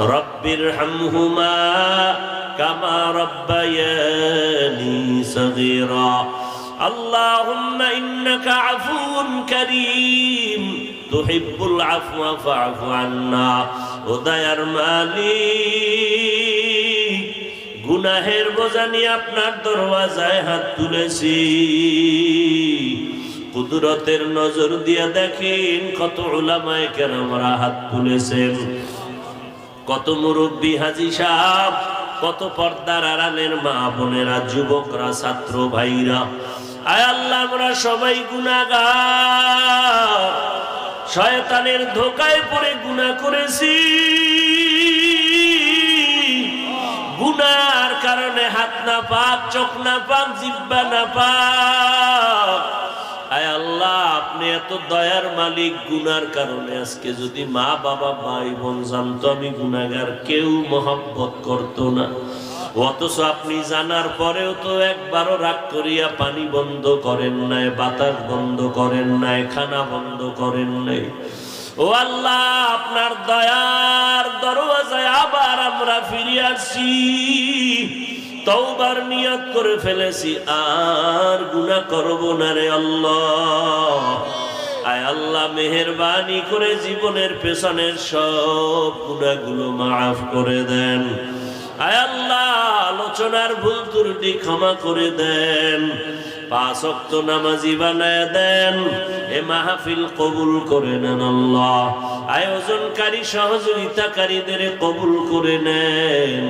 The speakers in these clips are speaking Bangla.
رب ارحمهما كما ربياني صغيرا اللهم إنك عفو كريم تحب العفو فاعف عنا উদয়ার মালিক গুনাহের বোঝা নিয়ে আপনার দরওয়াজায় হাত তুলেছি কুদরতের নজর দিয়ে দেখেন কত ওলামায় কেন আমরা হাত তুলেছেন কত মুরব্বী হাজি সাহ কত পর্দার আড়ালের মা বোনেরা, যুবকরা, ছাত্র ভাইরা। আয় আল্লাহ, আমরা সবাই গুনাগার শয়তানের ধোকায় পড়ে গুনাহ করেছি। গুনার কারণে হাত না পাক, চোখ না পাক, জিব্বা না পাক। আয় আল্লাহ, আপনি এত দয়ার মালিক গুনার কারণে আজকে যদি মা, বাবা, ভাই, বোন জানতো আমি গুনাগার কেউ মহব্বত করতো না। অথচ আপনি জানার পরেও তো একবারও রাগ করিয়া পানি বন্ধ করেন নাই, বাতাস বন্ধ করেন নাই, খানা বন্ধ করেন নাই। ও আল্লাহ, আপনার দয়ার দরওয়াজায় আবার আমরা ফিরে আসছি তওবার নিয়ত করে ফেলেছি, আর গুনাহ করব না রে আল্লাহ। আয় আল্লাহ, মেহেরবানি করে জীবনের পেছনের সব গুনাহগুলো মাফ করে দেন। আয় আল্লাহ, আলোচনার ভুল ত্রুটি ক্ষমা করে দেন। পাঁচ অক্ত নামাজি বানায় দেন, এ মাহফিল কবুল করে নেন আল্লাহ। আয়োজনকারী, সহযোগিতাকারীদের কবুল করে নেন।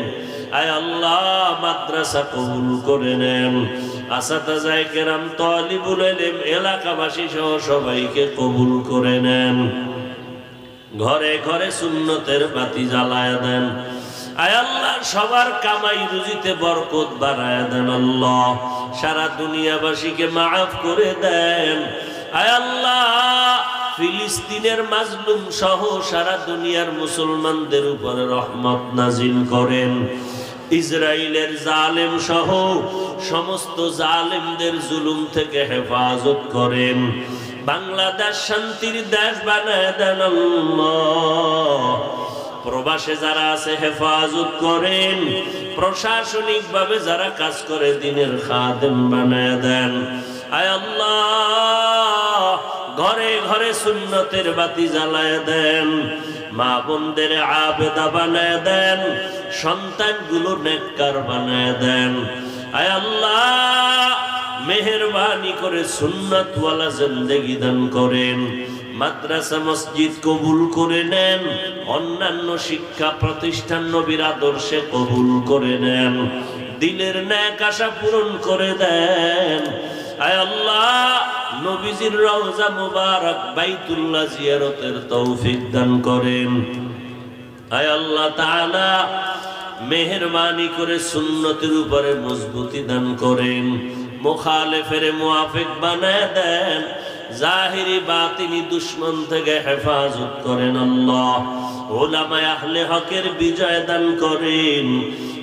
আয় আল্লাহ, মাদ্রাসা কবুল করে নেন। আসাদাজায় কেরাম তলিবুল এলেম এলাকাবাসী সহ সবাইকে কবুল করে নেন। ঘরে ঘরে সুন্নতের বাতি জ্বালায় দেন। আয় সবার কামাই রুজিতে বরকত বাড়ায় দেন আল্লাহ। সারা দুনিয়াবাসীকে মাফ করে দেন। আয় আল্লাহ, ফিলিস্তিনের মাজলুম সহ সারা দুনিয়ার মুসলমানদের উপরে রহমত নাজিল করেন। ইসরায়েলের জালেম সহ সমস্ত জালেমদের জুলুম থেকে হেফাজত করেন। বাংলাদেশ শান্তির দেশ বানায় দেন প্রবাসে যারা আছে, হেফাজত করেন। প্রশাসনিক ভাবে যারা কাজ করে, দিনের খাদেম বানায় দেন। আয় আল্লাহ, ঘরে ঘরে সুন্নতের বাতি জ্বালায় দেন। মা বোনদের আবেদা বানায় দেন, সন্তানগুলো নেককার বানায় দেন। আয় আল্লাহ, মেহরবানি করে সুন্নতওয়ালা জিন্দেগি দান করেন, মাদ্রাসা মসজিদ কবুল করে নেন, অন্যান্য শিক্ষা প্রতিষ্ঠান নবীর আদর্শে কবুল করে নেন, দিলের ন্যাক আশা পূরণ করে দেন। আয় আল্লাহ নবীজির রওজা মুবারক বাইতুল্লাহ জিয়ারতের তৌফিক দান করেন। আয় আল্লাহ তাআলা, মেহরবানি করে সুন্নতের উপরে মজবুতি দান করেন। মুখালেফের মুআফিক বানায় দেন। জাহিরি বাতিনি দুশ্মন থেকে হেফাজত করেন আল্লাহ। ওলামায় আহলে হকের বিজয় দান করেন।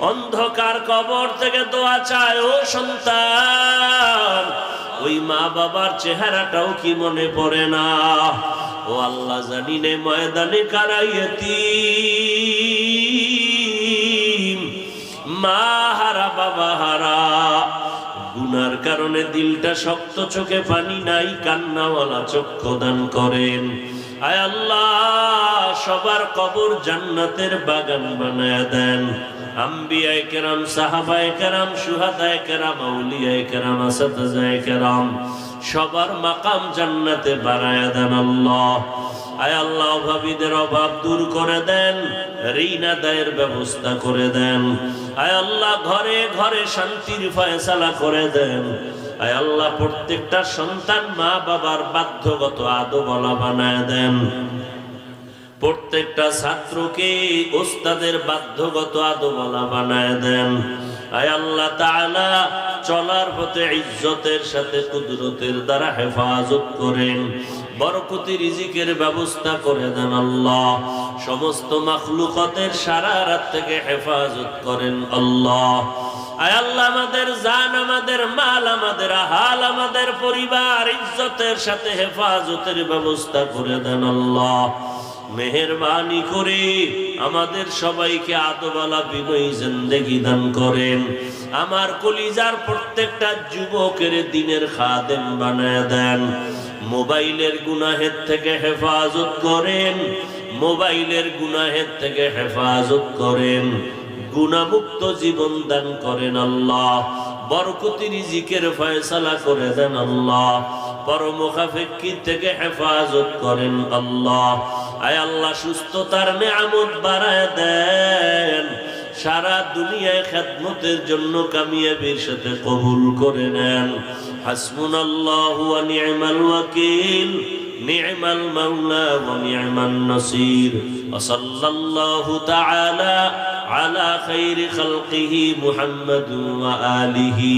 অন্ধকার কবর থেকে দোয়া চায়, ও সন্তান, ওই মা বাবার চেহারাটাও কি মনে পড়ে না? ও আল্লাহ জানি নে ময়দানে কারাইয়তি মা হারা, বাবা হারা, গুনার কারণে দিলটা শক্ত চোখে পানি নাই, কান্নাওয়ালা চক্ষু দান করেন। আয় আল্লাহ, সবার কবর জান্নাতের বাগান বানায় দেন। কেরাম সুহাদায় কেরাম কেরাম সবার মাকাম জান্নাতে বাড়ায় দেন আল্লাহ। আয় আল্লাহ, অভাবীদের অভাব দূর করে দেন, ঋণ আদায়ের ব্যবস্থা করে দেন। আয় আল্লাহ, ঘরে ঘরে শান্তির ফয়সালা করে দেন। আয় আল্লাহ, প্রত্যেকটা সন্তান মা বাবার বাধ্যগত আদো বলা বানায় দেন। প্রত্যেকটা ছাত্রকে ওস্তাদের বাধ্যগত আদমালা বানায় দেন। আয় আল্লাহ তাআলা, চলার পথে ইজ্জতের সাথে কুদরতের দ্বারা হেফাজত করেন। বরকতি রিজিকের ব্যবস্থা করে দেন আল্লাহ। সমস্ত মাখলুকতের সারা রাত থেকে হেফাজত করেন আল্লাহ। আয় আল্লাহ, আমাদের জান, আমাদের মাল, আমাদের হাল আমাদের পরিবার, ইজ্জতের সাথে হেফাজতের ব্যবস্থা করে দেন আল্লাহ। মেহরবানি করে আমাদের সবাইকে আদবালা বিনয়ী জিন্দেগি দান করেন। আমার কলিজার প্রত্যেকটা যুবকের দিনের খাদেম বানায় দেন। মোবাইলের গুনাহের থেকে হেফাজত করেন। মোবাইলের গুনাহের থেকে হেফাজত করেন। গুণামুক্ত জীবন দান করেন আল্লাহ। বরকতি রিজিকের ফয়সালা করে দেন আল্লাহ। পরমুখাফেক্ষি থেকে হেফাজত করেন আল্লাহ। আয় আল্লাহ সুস্থতার মেয়ামত বাড়ায় দেন। সারা দুনিয়ায় খেদমতের জন্য কামিয়াবির সাথে কবুল করে নেন। হাসমুন আল্লাহ নিয়মাল ওয়াকিল, নিয়মাল মাওলা ওয়া নিয়মান নাসির। সাল্লাল্লাহু তাআলা আলা খাইরি খালকিহি মুহাম্মাদ আলিহি